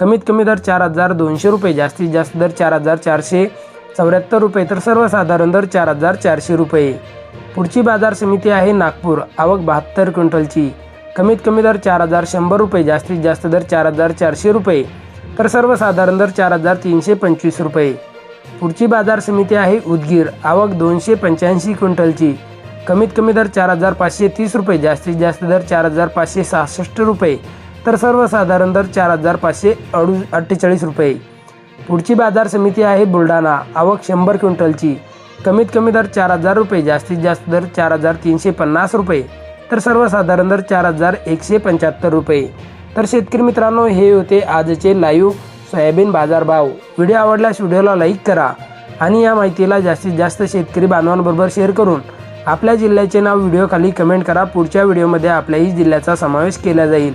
कमीत कमी दर चार हजार दोनशे रुपये जास्तीत जास्त दर चार हजार चारशे चौऱ्याहत्तर रुपये तर सर्वसाधारण दर चार हजार चारशे रुपये. पुढची बाजार समिती आहे नागपूर आवक बहात्तर क्विंटलची. कमीत कमी दर चार हजार शंभर रुपये जास्तीत जास्त दर चार हजार चारशे रुपये तर सर्वसाधारण दर चार हजार तीनशे पंचवीस रुपये. पुढची बाजार समिती आहे उदगीर आवक दोनशे पंच्याऐंशी क्विंटलची. कमीत कमी दर चार हजार पाचशे तीस रुपये जास्तीत जास्त दर चार हजार पाचशे सहासष्ट रुपये तर सर्वसाधारण दर चार हजार पाचशे अडू अठ्ठेचाळीस रुपये. पुढची बाजार समिती आहे बुलढाणा. आवक शंभर क्विंटलची. कमीत कमी दर चार हजार रुपये जास्तीत जास्त दर चार हजार तीनशे पन्नास रुपये. तर सर्वसाधारण दर चार हजार एकशे पंच्याहत्तर रुपये. तर शेतकरी मित्रांनो हे होते आजचे लाईव्ह सोयाबीन बाजारभाव. व्हिडिओ आवडल्यास व्हिडिओला लाईक करा आणि या माहितीला जास्तीत जास्त शेतकरी बांधवांबरोबर शेअर करून आपल्या जिल्ह्याचे नाव व्हिडिओखाली कमेंट करा. पुढच्या व्हिडिओमध्ये आपल्याही जिल्ह्याचा समावेश केला जाईल.